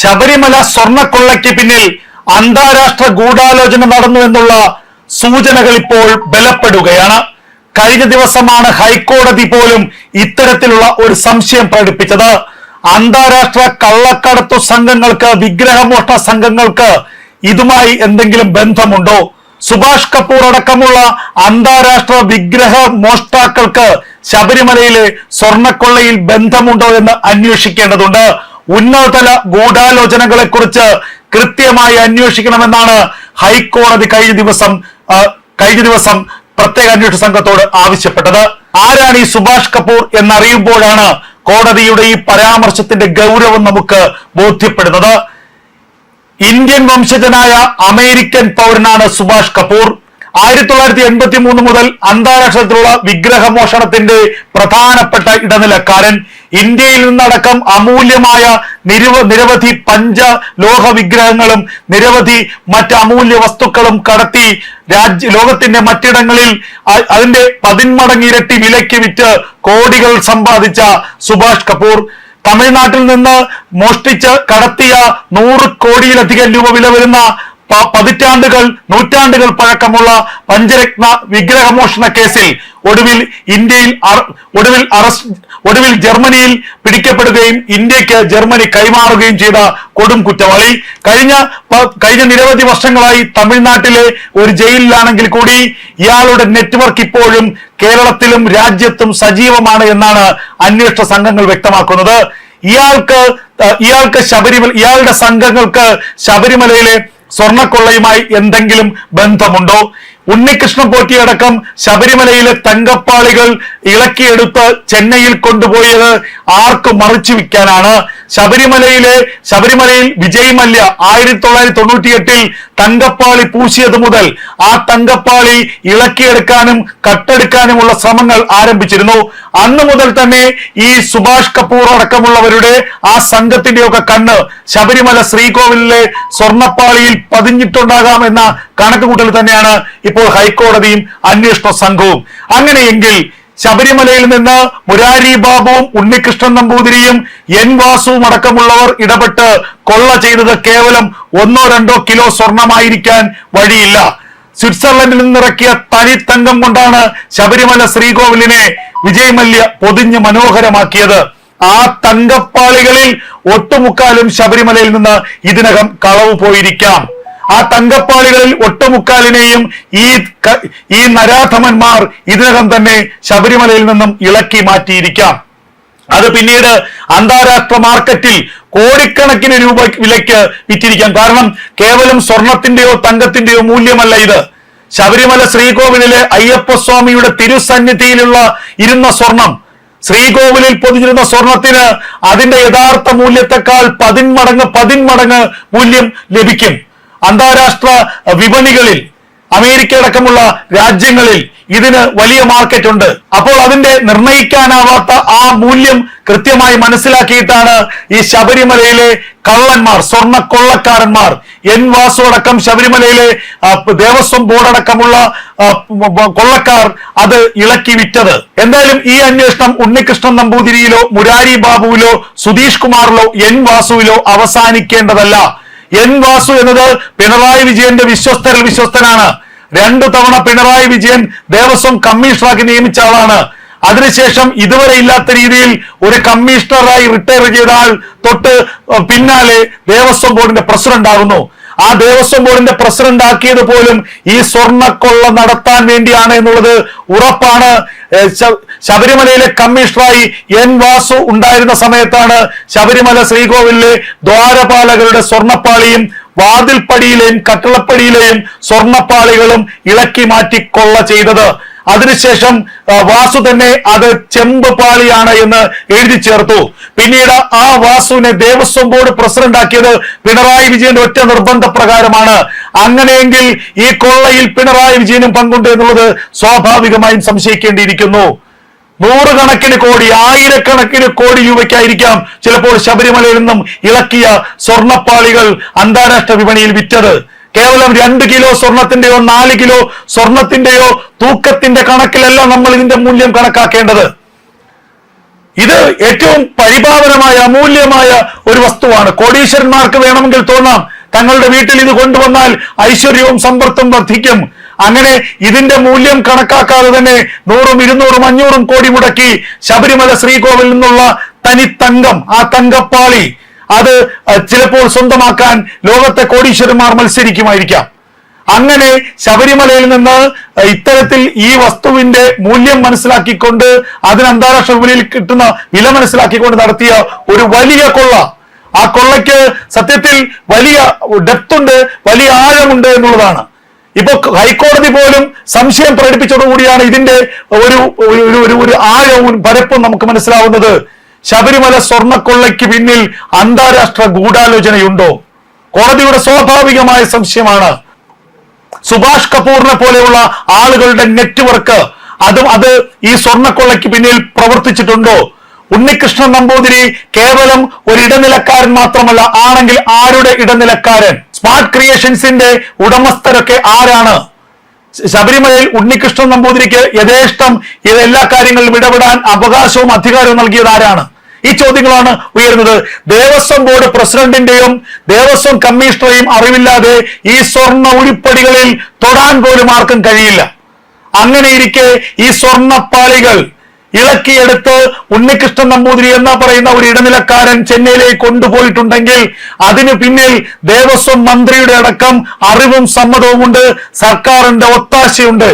ശബരിമല സ്വർണക്കൊള്ളയ്ക്ക് പിന്നിൽ അന്താരാഷ്ട്ര ഗൂഢാലോചന നടന്നു എന്നുള്ള സൂചനകൾ ഇപ്പോൾ ബലപ്പെടുകയാണ്. കഴിഞ്ഞ ദിവസമാണ് ഹൈക്കോടതി പോലും ഇത്തരത്തിലുള്ള ഒരു സംശയം പ്രകടിപ്പിച്ചത്. അന്താരാഷ്ട്ര കള്ളക്കടത്തു സംഘങ്ങൾക്ക് വിഗ്രഹമോഷ്ട സംഘങ്ങൾക്ക് ഇതുമായി എന്തെങ്കിലും ബന്ധമുണ്ടോ? സുഭാഷ് കപൂർ അടക്കമുള്ള അന്താരാഷ്ട്ര വിഗ്രഹ മോഷ്ടാക്കൾക്ക് ശബരിമലയിലെ സ്വർണക്കൊള്ളയിൽ ബന്ധമുണ്ടോ എന്ന് അന്വേഷിക്കേണ്ടതുണ്ട്. ഉന്നതതല ഗൂഢാലോചനകളെ കുറിച്ച് കൃത്യമായി അന്വേഷിക്കണമെന്നാണ് ഹൈക്കോടതി കഴിഞ്ഞ ദിവസം കഴിഞ്ഞ ദിവസം പ്രത്യേക അന്വേഷണ സംഘത്തോട് ആവശ്യപ്പെട്ടത്. ആരാണ് ഈ സുഭാഷ് കപൂർ എന്നറിയുമ്പോഴാണ് കോടതിയുടെ ഈ പരാമർശത്തിന്റെ ഗൗരവം നമുക്ക് ബോധ്യപ്പെടുന്നത്. ഇന്ത്യൻ വംശജനായ അമേരിക്കൻ പൗരനാണ് സുഭാഷ് കപൂർ. ആയിരത്തി തൊള്ളായിരത്തി എൺപത്തി മൂന്ന് മുതൽ അന്താരാഷ്ട്രത്തിലുള്ള വിഗ്രഹമോഷണത്തിന്റെ പ്രധാനപ്പെട്ട ഇടനിലക്കാരൻ. ഇന്ത്യയിൽ നിന്നടക്കം അമൂല്യമായ നിരവ നിരവധി പഞ്ച ലോഹ വിഗ്രഹങ്ങളും നിരവധി മറ്റ് അമൂല്യ വസ്തുക്കളും കടത്തി രാജ്യ ലോകത്തിന്റെ മറ്റിടങ്ങളിൽ അതിന്റെ അതിന്റെ പതിന്മടങ്ങിരട്ടി വിലയ്ക്ക് വിറ്റ് കോടികൾ സമ്പാദിച്ച സുഭാഷ് കപൂർ. തമിഴ്നാട്ടിൽ നിന്ന് മോഷ്ടിച്ച് കടത്തിയ നൂറ് കോടിയിലധികം രൂപ വില വരുന്ന പതിറ്റാണ്ടുകൾ നൂറ്റാണ്ടുകൾ പഴക്കമുള്ള പഞ്ചരത്ന വിഗ്രഹമോഷണ കേസിൽ ഒടുവിൽ ഇന്ത്യയിൽ ഒടുവിൽ അറസ്റ്റ് ഒടുവിൽ ജർമ്മനിയിൽ പിടിക്കപ്പെടുകയും ഇന്ത്യയ്ക്ക് ജർമ്മനി കൈമാറുകയും ചെയ്ത കൊടും കുറ്റവാളി. കഴിഞ്ഞ കഴിഞ്ഞ നിരവധി വർഷങ്ങളായി തമിഴ്നാട്ടിലെ ഒരു ജയിലിലാണെങ്കിൽ കൂടി ഇയാളുടെ നെറ്റ്വർക്ക് ഇപ്പോഴും കേരളത്തിലും രാജ്യത്തും സജീവമാണ് എന്നാണ് അന്വേഷണ സംഘങ്ങൾ വ്യക്തമാക്കുന്നത്. ഇയാൾക്ക് ഇയാൾക്ക് ശബരിമല ഇയാളുടെ സംഘങ്ങൾക്ക് ശബരിമലയിലെ സ്വർണക്കൊള്ളയുമായി എന്തെങ്കിലും ബന്ധമുണ്ടോ? ഉണ്ണികൃഷ്ണൻ പോറ്റിയടക്കം ശബരിമലയിലെ തങ്കപ്പാളികൾ ഇളക്കിയെടുത്ത് ചെന്നൈയിൽ കൊണ്ടുപോയത് ആർക്ക് മറിച്ചു വിൽക്കാനാണ്? ശബരിമലയിലെ ശബരിമലയിൽ വിജയ് മല്യ ആയിരത്തി തൊള്ളായിരത്തി തൊണ്ണൂറ്റി എട്ടിൽ തങ്കപ്പാളി പൂശിയത് മുതൽ ആ തങ്കപ്പാളി ഇളക്കിയെടുക്കാനും കട്ടെടുക്കാനുമുള്ള ശ്രമങ്ങൾ ആരംഭിച്ചിരുന്നു. അന്ന് മുതൽ തന്നെ ഈ സുഭാഷ് കപൂർ അടക്കമുള്ളവരുടെ ആ സംഘത്തിന്റെയൊക്കെ കണ്ണ് ശബരിമല ശ്രീകോവിലിലെ സ്വർണപ്പാളിയിൽ പതിഞ്ഞിട്ടുണ്ടാകാം എന്ന കണക്കുകൂട്ടൽ തന്നെയാണ് ഇപ്പോൾ ഹൈക്കോടതിയും അന്വേഷണ സംഘവും. അങ്ങനെയെങ്കിൽ ശബരിമലയിൽ നിന്ന് മുരാരി ബാബുവും ഉണ്ണികൃഷ്ണൻ നമ്പൂതിരിയും എൻ വാസുവും അടക്കമുള്ളവർ ഇടപെട്ട് കൊള്ള ചെയ്തത് കേവലം ഒന്നോ രണ്ടോ കിലോ സ്വർണമായിരിക്കാൻ വഴിയില്ല. സ്വിറ്റ്സർലൻഡിൽ നിന്നിറക്കിയ തനിത്തങ്കം തങ്കം കൊണ്ടാണ് ശബരിമല ശ്രീകോവിലിനെ വിജയ് മല്യ പൊതിഞ്ഞ് മനോഹരമാക്കിയത്. ആ തങ്കപ്പാളികളിൽ ഒട്ടുമുക്കാലും ശബരിമലയിൽ നിന്ന് ഇതിനകം കളവ് പോയിരിക്കാം. ആ തങ്കപ്പാളികളിൽ ഒട്ടുമുക്കാലിനെയും ഈ ഈ നരാധമന്മാർ ഇതിനകം തന്നെ ശബരിമലയിൽ നിന്നും ഇളക്കി മാറ്റിയിരിക്കാം. അത് പിന്നീട് അന്താരാഷ്ട്ര മാർക്കറ്റിൽ കോടിക്കണക്കിന് രൂപ വിലയ്ക്ക് വിറ്റിരിക്കാം. കാരണം കേവലം സ്വർണത്തിന്റെയോ തങ്കത്തിന്റെയോ മൂല്യമല്ല ഇത്. ശബരിമല ശ്രീകോവിലിലെ അയ്യപ്പസ്വാമിയുടെ തിരുസന്നിധിയിലുള്ള ഇരുന്ന സ്വർണം. ശ്രീകോവിലിൽ പൊതിഞ്ഞിരുന്ന സ്വർണത്തിന് അതിന്റെ യഥാർത്ഥ മൂല്യത്തെക്കാൾ പതിന്മടങ്ങ് പതിന്മടങ്ങ് മൂല്യം ലഭിക്കും. അന്താരാഷ്ട്ര വിപണികളിൽ അമേരിക്ക അടക്കമുള്ള രാജ്യങ്ങളിൽ ഇതിന് വലിയ മാർക്കറ്റ് ഉണ്ട്. അപ്പോൾ അതിന്റെ നിർണയിക്കാനാവാത്ത ആ മൂല്യം കൃത്യമായി മനസ്സിലാക്കിയിട്ടാണ് ഈ ശബരിമലയിലെ കള്ളന്മാർ സ്വർണ കൊള്ളക്കാരന്മാർ എൻ വാസു അടക്കം ശബരിമലയിലെ ദേവസ്വം ബോർഡ് അടക്കമുള്ള കൊള്ളക്കാർ അത് ഇളക്കി വിറ്റത്. എന്തായാലും ഈ അന്വേഷണം ഉണ്ണികൃഷ്ണൻ നമ്പൂതിരിയിലോ മുരാരി ബാബുവിലോ സുധീഷ് കുമാറിലോ എൻ വാസുവിലോ അവസാനിക്കേണ്ടതല്ല. എൻ വാസു എന്നത് പിണറായി വിജയന്റെ വിശ്വസ്തരിൽ വിശ്വസ്തനാണ്. രണ്ടു തവണ പിണറായി വിജയൻ ദേവസ്വം കമ്മീഷണറാക്കി നിയമിച്ച ആളാണ്. അതിനുശേഷം ഇതുവരെ ഇല്ലാത്ത രീതിയിൽ ഒരു കമ്മീഷണറായി റിട്ടയർ ചെയ്ത ആൾ തൊട്ട് പിന്നാലെ ദേവസ്വം ബോർഡിന്റെ പ്രസിഡന്റ് ആകുന്നു ആ ദേവസ്വം ബോർഡിന്റെ പ്രസിഡന്റ് ആക്കിയത് പോലും ഈ സ്വർണക്കൊള്ള നടത്താൻ വേണ്ടിയാണ് എന്നുള്ളത് ഉറപ്പാണ്. ശബരിമലയിലെ കമ്മീഷണറായി എൻ വാസു ഉണ്ടായിരുന്ന സമയത്താണ് ശബരിമല ശ്രീകോവിലെ ദ്വാരപാലകരുടെ സ്വർണപ്പാളിയും വാതിൽപ്പടിയിലെയും കട്ടിളപ്പടിയിലെയും സ്വർണപ്പാളികളും ഇളക്കി മാറ്റി കൊള്ള ചെയ്തത്. അതിനുശേഷം വാസു തന്നെ അത് ചെമ്പ് പാളിയാണ് എന്ന് എഴുതി ചേർത്തു. പിന്നീട് ആ വാസുവിനെ ദേവസ്വം ബോർഡ് പ്രസിഡന്റ് ആക്കിയത് പിണറായി വിജയന്റെ ഒറ്റ നിർബന്ധ പ്രകാരമാണ് അങ്ങനെയെങ്കിൽ ഈ കൊള്ളയിൽ പിണറായി വിജയനും പങ്കുണ്ട് എന്നുള്ളത് സ്വാഭാവികമായും സംശയിക്കേണ്ടിയിരിക്കുന്നു. നൂറുകണക്കിന് കോടി ആയിരക്കണക്കിന് കോടി രൂപയ്ക്കായിരിക്കാം ചിലപ്പോൾ ശബരിമലയിൽ നിന്നും ഇളക്കിയ സ്വർണപ്പാളികൾ അന്താരാഷ്ട്ര വിപണിയിൽ വിറ്റത്. കേവലം രണ്ട് കിലോ സ്വർണത്തിന്റെയോ നാല് കിലോ സ്വർണത്തിന്റെയോ തൂക്കത്തിന്റെ കണക്കിലല്ല നമ്മൾ ഇതിന്റെ മൂല്യം കണക്കാക്കേണ്ടത്. ഇത് ഏറ്റവും പരിപാവനമായ അമൂല്യമായ ഒരു വസ്തുവാണ്. കോടീശ്വരന്മാർക്ക് വേണമെങ്കിൽ തോന്നാം തങ്ങളുടെ വീട്ടിൽ ഇത് കൊണ്ടുവന്നാൽ ഐശ്വര്യവും സമ്പത്തും വർദ്ധിക്കും. അങ്ങനെ ഇതിന്റെ മൂല്യം കണക്കാക്കാതെ തന്നെ നൂറും ഇരുന്നൂറും അഞ്ഞൂറും കോടി മുടക്കി ശബരിമല ശ്രീകോവിൽ നിന്നുള്ള തനി തങ്കം ആ തങ്കപ്പാളി അത് ചിലപ്പോൾ സ്വന്തമാക്കാൻ ലോകത്തെ കോടീശ്വരന്മാർ മത്സരിക്കുമായിരിക്കാം. അങ്ങനെ ശബരിമലയിൽ നിന്ന് ഇത്തരത്തിൽ ഈ വസ്തുവിന്റെ മൂല്യം മനസ്സിലാക്കിക്കൊണ്ട് അതിന് അന്താരാഷ്ട്ര വിപണിയിൽ കിട്ടുന്ന വില മനസ്സിലാക്കിക്കൊണ്ട് നടത്തിയ ഒരു വലിയ കൊള്ള. ആ കൊള്ളയ്ക്ക് സത്യത്തിൽ വലിയ ഡെപ്ത് ഉണ്ട് വലിയ ആഴമുണ്ട് എന്നുള്ളതാണ്. ഇപ്പൊ ഹൈക്കോടതി പോലും സംശയം പ്രകടിപ്പിച്ചതോടുകൂടിയാണ് ഇതിന്റെ ഒരു ഒരു ഒരു ആഴവും പരപ്പും നമുക്ക് മനസ്സിലാവുന്നത്. ശബരിമല സ്വർണക്കൊള്ളയ്ക്ക് പിന്നിൽ അന്താരാഷ്ട്ര ഗൂഢാലോചനയുണ്ടോ? കോടതിയുടെ സ്വാഭാവികമായ സംശയമാണ്. സുഭാഷ് കപൂറിനെ പോലെയുള്ള ആളുകളുടെ നെറ്റ്വർക്ക് അതും അത് ഈ സ്വർണക്കൊള്ളയ്ക്ക് പിന്നിൽ പ്രവർത്തിച്ചിട്ടുണ്ടോ? ഉണ്ണികൃഷ്ണൻ നമ്പൂതിരി കേവലം ഒരു ഇടനിലക്കാരൻ മാത്രമല്ല ആണെങ്കിൽ ആരുടെ ഇടനിലക്കാരൻ? സ്മാർട്ട് ക്രിയേഷൻസിന്റെ ഉടമസ്ഥരൊക്കെ ആരാണ്? ശബരിമലയിൽ ഉണ്ണികൃഷ്ണൻ നമ്പൂതിരിക്ക് യഥേഷ്ടം എല്ലാ കാര്യങ്ങളിലും ഇടപെടാൻ അവകാശവും അധികാരവും നൽകിയത് ആരാണ്? ഈ ചോദ്യങ്ങളാണ് ഉയരുന്നത്. ദേവസ്വം ബോർഡ് പ്രസിഡന്റിന്റെയും ദേവസ്വം കമ്മീഷണറെയും അറിവില്ലാതെ ഈ സ്വർണ ഉരുപ്പടികളിൽ തൊടാൻ പോലും ആർക്കും കഴിയില്ല. അങ്ങനെ ഇരിക്കെ ഈ സ്വർണപ്പാളികൾ ഇളക്കിയെടുത്ത് ഉണ്ണികൃഷ്ണൻ നമ്പൂതിരി എന്ന പറയുന്ന ഒരു ഇടനിലക്കാരൻ ചെന്നൈയിലേക്ക് കൊണ്ടുപോയിട്ടുണ്ടെങ്കിൽ അതിന് പിന്നിൽ ദേവസ്വം മന്ത്രിയുടെ അടക്കം അറിവും സമ്മതവും ഉണ്ട് സർക്കാരിന്റെ ഒത്താശയുണ്ട്.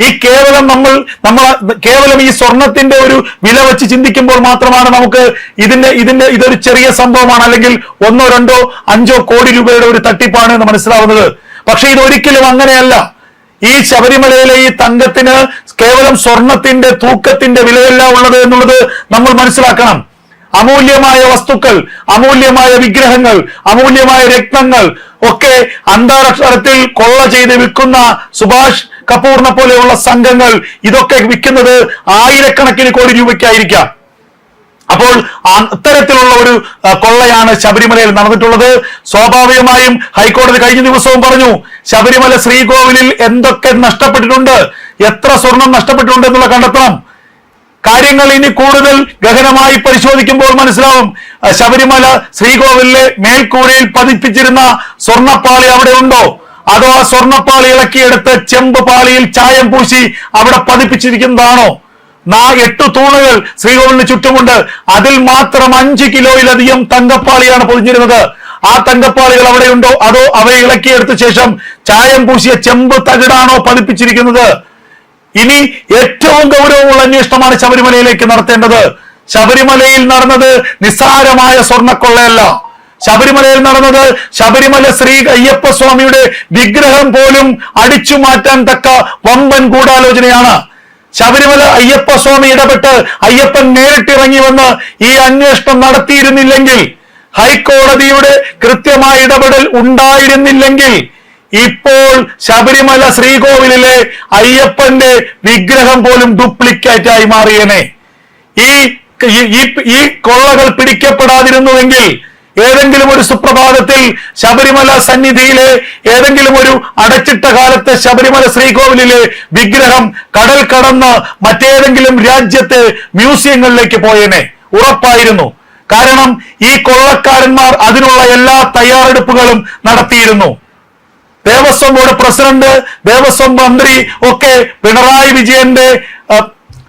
ഈ കേവലം നമ്മൾ നമ്മൾ കേവലം ഈ സ്വർണത്തിന്റെ ഒരു വില വെച്ച് ചിന്തിക്കുമ്പോൾ മാത്രമാണ് നമുക്ക് ഇതിന്റെ ഇതിന്റെ ഇതൊരു ചെറിയ സംഭവമാണ്. അല്ലെങ്കിൽ ഒന്നോ രണ്ടോ അഞ്ചോ കോടി രൂപയുടെ ഒരു തട്ടിപ്പാണ് എന്ന് മനസ്സിലാവുന്നത്. പക്ഷെ ഇത് ഒരിക്കലും അങ്ങനെയല്ല. ഈ ശബരിമലയിലെ ഈ തങ്കത്തിന് കേവലം സ്വർണത്തിന്റെ തൂക്കത്തിന്റെ വിലയല്ല ഉള്ളത് എന്നുള്ളത് നമ്മൾ മനസ്സിലാക്കണം. അമൂല്യമായ വസ്തുക്കൾ അമൂല്യമായ വിഗ്രഹങ്ങൾ അമൂല്യമായ രത്നങ്ങൾ ഒക്കെ അന്താരാഷ്ട്രത്തിൽ കൊള്ള ചെയ്ത് വിൽക്കുന്ന സുഭാഷ് കപൂറിനെ പോലെയുള്ള സംഘങ്ങൾ ഇതൊക്കെ വിൽക്കുന്നത് ആയിരക്കണക്കിന് കോടി രൂപയ്ക്കായിരിക്കാം. അപ്പോൾ അത്തരത്തിലുള്ള ഒരു കൊള്ളയാണ് ശബരിമലയിൽ നടന്നിട്ടുള്ളത്. സ്വാഭാവികമായും ഹൈക്കോടതി കഴിഞ്ഞ ദിവസവും പറഞ്ഞു ശബരിമല ശ്രീകോവിലിൽ എന്തൊക്കെ നഷ്ടപ്പെട്ടിട്ടുണ്ട് എത്ര സ്വർണം നഷ്ടപ്പെട്ടിട്ടുണ്ട് എന്നുള്ള കണ്ടെത്തണം. കാര്യങ്ങൾ ഇനി കൂടുതൽ ഗഹനമായി പരിശോധിക്കുമ്പോൾ മനസ്സിലാവും ശബരിമല ശ്രീകോവിലിലെ മേൽക്കൂരയിൽ പതിപ്പിച്ചിരുന്ന സ്വർണപ്പാളി അവിടെ ഉണ്ടോ? അതോ ആ സ്വർണപ്പാളി ഇളക്കിയെടുത്ത് ചെമ്പ് പാളിയിൽ ചായം പൂശി അവിടെ പതിപ്പിച്ചിരിക്കുന്നതാണോ? നാ എട്ട് തൂണുകൾ ശ്രീകോവിലിന് ചുറ്റുമുണ്ട്. അതിൽ മാത്രം അഞ്ച് കിലോയിലധികം തങ്കപ്പാളിയാണ് പൊതിഞ്ഞിരുന്നത്. ആ തങ്കപ്പാളികൾ അവിടെയുണ്ടോ? അതോ അവയെ ഇളക്കിയെടുത്ത ശേഷം ചായം പൂശിയ ചെമ്പ് തകിടാണോ പതിപ്പിച്ചിരിക്കുന്നത്? ഇനി ഏറ്റവും ഗൗരവമുള്ള അന്വേഷണമാണ് ശബരിമലയിലേക്ക് നടത്തേണ്ടത്. ശബരിമലയിൽ നടന്നത് നിസ്സാരമായ സ്വർണക്കൊള്ളയല്ല. ശബരിമലയിൽ നടന്നത് ശബരിമല ശ്രീ അയ്യപ്പ സ്വാമിയുടെ വിഗ്രഹം പോലും അടിച്ചു മാറ്റാൻ തക്ക വമ്പൻ ഗൂഢാലോചനയാണ്. ശബരിമല അയ്യപ്പ സ്വാമി ഇടപെട്ട് അയ്യപ്പൻ നേരിട്ടിറങ്ങി വന്ന് ഈ അന്വേഷണം നടത്തിയിരുന്നില്ലെങ്കിൽ ഹൈക്കോടതിയുടെ കൃത്യമായ ഇടപെടൽ ഉണ്ടായിരുന്നില്ലെങ്കിൽ ഇപ്പോൾ ശബരിമല ശ്രീകോവിലിലെ അയ്യപ്പന്റെ വിഗ്രഹം പോലും ഡ്യൂപ്ലിക്കേറ്റ് ആയി മാറിയനെ. ഈ ഈ കൊള്ളകൾ പിടിക്കപ്പെടാതിരുന്നുവെങ്കിൽ ഏതെങ്കിലും ഒരു സുപ്രഭാതത്തിൽ ശബരിമല സന്നിധിയിലെ ഏതെങ്കിലും ഒരു അടച്ചിട്ട കാലത്തെ ശബരിമല ശ്രീകോവിലിലെ വിഗ്രഹം കടൽ കടന്ന് മറ്റേതെങ്കിലും രാജ്യത്തെ മ്യൂസിയങ്ങളിലേക്ക് പോയേനെ. ഉറപ്പായിരുന്നു. കാരണം ഈ കൊള്ളക്കാരന്മാർ അതിനുള്ള എല്ലാ തയ്യാറെടുപ്പുകളും നടത്തിയിരുന്നു. ദേവസ്വം ബോർഡ് പ്രസിഡന്റ് ദേവസ്വം മന്ത്രി ഒക്കെ പിണറായി വിജയന്റെ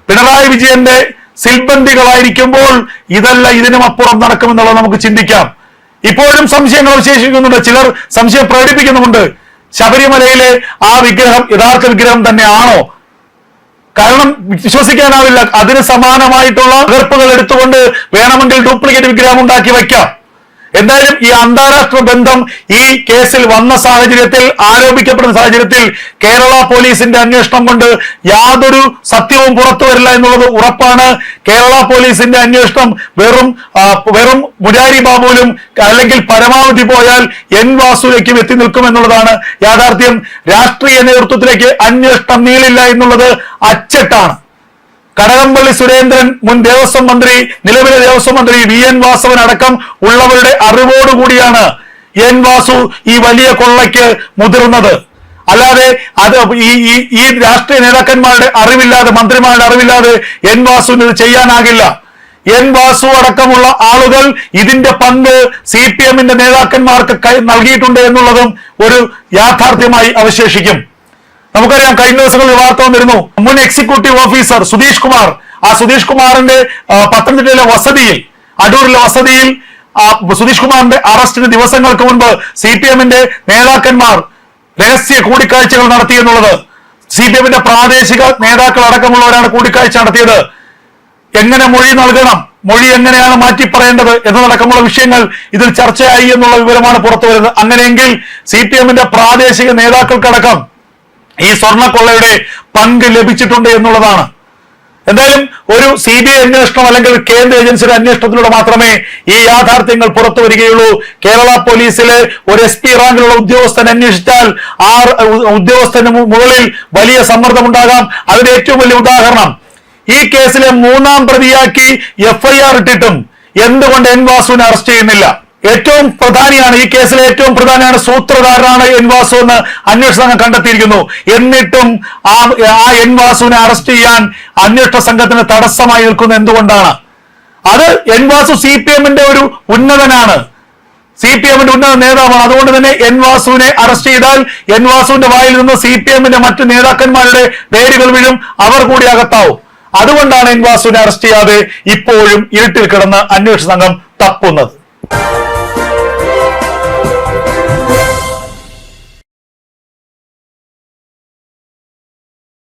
പിണറായി വിജയന്റെ സിൽബന്ധികളായിരിക്കുമ്പോൾ ഇതല്ല ഇതിനും അപ്പുറം നടക്കുമെന്നുള്ളത് നമുക്ക് ചിന്തിക്കാം. ഇപ്പോഴും സംശയങ്ങൾ അവശേഷിക്കുന്നുണ്ട്. ചിലർ സംശയം പ്രകടിപ്പിക്കുന്നുമുണ്ട്. ശബരിമലയിലെ ആ വിഗ്രഹം യഥാർത്ഥ വിഗ്രഹം തന്നെയാണോ? കാരണം വിശ്വസിക്കാനാവില്ല. അതിന് സമാനമായിട്ടുള്ള പകർപ്പുകൾ എടുത്തുകൊണ്ട് വേണമെങ്കിൽ ഡ്യൂപ്ലിക്കേറ്റ് വിഗ്രഹം ഉണ്ടാക്കി വയ്ക്കാം. എന്തായാലും ഈ അന്താരാഷ്ട്ര ബന്ധം ഈ കേസിൽ വന്ന സാഹചര്യത്തിൽ ആരോപിക്കപ്പെടുന്ന സാഹചര്യത്തിൽ കേരള പോലീസിന്റെ അന്വേഷണം കൊണ്ട് യാതൊരു സത്യവും പുറത്തു വരില്ല എന്നുള്ളത് ഉറപ്പാണ്. കേരള പോലീസിന്റെ അന്വേഷണം വെറും വെറും മുരാരി ബാബുവിലും അല്ലെങ്കിൽ പരമാവധി പോയാൽ എൻ വാസുലേക്കും എത്തി നിൽക്കും എന്നുള്ളതാണ് യാഥാർത്ഥ്യം. രാഷ്ട്രീയ നേതൃത്വത്തിലേക്ക് അന്വേഷണം നീളില്ല എന്നുള്ളത് അച്ചട്ടാണ്. കടകംപള്ളി സുരേന്ദ്രൻ മുൻ ദേവസ്വം മന്ത്രി നിലവിലെ ദേവസ്വം മന്ത്രി വി എൻ വാസവൻ അടക്കം ഉള്ളവരുടെ അറിവോടുകൂടിയാണ് എൻ വാസു ഈ വലിയ കൊള്ളയ്ക്ക് മുതിർന്നത്. അല്ലാതെ അത് ഈ ഈ രാഷ്ട്രീയ നേതാക്കന്മാരുടെ അറിവില്ലാതെ മന്ത്രിമാരുടെ അറിവില്ലാതെ എൻ വാസുവിന് ഇത് ചെയ്യാനാകില്ല. എൻ വാസു അടക്കമുള്ള ആളുകൾ ഇതിന്റെ പങ്ക് സി പി എമ്മിന്റെ നേതാക്കന്മാർക്ക് നൽകിയിട്ടുണ്ട് എന്നുള്ളതും ഒരു യാഥാർത്ഥ്യമായി അവശേഷിക്കും. നമുക്കറിയാം കഴിഞ്ഞ ദിവസങ്ങളിൽ വാർത്ത വന്നിരുന്നു. മുൻ എക്സിക്യൂട്ടീവ് ഓഫീസർ സുധീഷ് കുമാർ. ആ സുധീഷ് കുമാറിന്റെ പത്തനംതിട്ടയിലെ വസതിയിൽ അടൂരിലെ വസതിയിൽ സുധീഷ് കുമാറിന്റെ അറസ്റ്റിന് ദിവസങ്ങൾക്ക് മുൻപ് സി പി എമ്മിന്റെ നേതാക്കന്മാർ രഹസ്യ കൂടിക്കാഴ്ചകൾ നടത്തി എന്നുള്ളത്. സി പി എമ്മിന്റെ പ്രാദേശിക നേതാക്കൾ അടക്കമുള്ളവരാണ് കൂടിക്കാഴ്ച നടത്തിയത്. എങ്ങനെ മൊഴി നൽകണം? മൊഴി എങ്ങനെയാണ് മാറ്റി പറയേണ്ടത്? എന്നതടക്കമുള്ള വിഷയങ്ങൾ ഇതിൽ ചർച്ചയായി എന്നുള്ള വിവരമാണ് പുറത്തു വരുന്നത്. അങ്ങനെയെങ്കിൽ സി പി എമ്മിന്റെ പ്രാദേശിക നേതാക്കൾക്കടക്കം ഈ സ്വർണക്കൊള്ളയുടെ പങ്ക് ലഭിച്ചിട്ടുണ്ട് എന്നുള്ളതാണ്. എന്തായാലും ഒരു സി ബി ഐ അന്വേഷണം അല്ലെങ്കിൽ കേന്ദ്ര ഏജൻസിയുടെ അന്വേഷണത്തിലൂടെ മാത്രമേ ഈ യാഥാർത്ഥ്യങ്ങൾ പുറത്തു വരികയുള്ളൂ. കേരള പോലീസിലെ ഒരു എസ് പി റാങ്കിലുള്ള ഉദ്യോഗസ്ഥൻ അന്വേഷിച്ചാൽ ആ ഉദ്യോഗസ്ഥന് മുകളിൽ വലിയ സമ്മർദ്ദമുണ്ടാകാം. അതിന്റെ ഏറ്റവും വലിയ ഉദാഹരണം ഈ കേസിലെ മൂന്നാം പ്രതിയാക്കി എഫ്ഐആർ ഇട്ടിട്ടും എന്തുകൊണ്ട് എൻ വാസുവിനെ അറസ്റ്റ് ചെയ്യുന്നില്ല? ഏറ്റവും പ്രധാനിയാണ് ഈ കേസിലെ ഏറ്റവും പ്രധാനിയാണ് സൂത്രധാരനാണ് എൻ വാസു എന്ന് അന്വേഷണ സംഘം കണ്ടെത്തിയിരിക്കുന്നു. എന്നിട്ടും ആ ആ എൻ വാസുവിനെ അറസ്റ്റ് ചെയ്യാൻ അന്വേഷണ സംഘത്തിന് തടസ്സമായി നിൽക്കുന്ന എന്തുകൊണ്ടാണ്? അത് എൻ വാസു സി പി എമ്മിന്റെ ഒരു ഉന്നതനാണ്. സി പി എമ്മിന്റെ ഉന്നത നേതാവാണ്. അതുകൊണ്ട് തന്നെ എൻ വാസുവിനെ അറസ്റ്റ് ചെയ്താൽ എൻ വാസുവിന്റെ വായിൽ നിന്ന് സി പി എമ്മിന്റെ മറ്റ് നേതാക്കന്മാരുടെ പേരുകൾ വീഴും അവർ കൂടി അകത്താവും. അതുകൊണ്ടാണ് എൻ വാസുവിനെ അറസ്റ്റ് ചെയ്യാതെ ഇപ്പോഴും ഇരുട്ടിൽ കിടന്ന് അന്വേഷണ സംഘം തപ്പുന്നത്.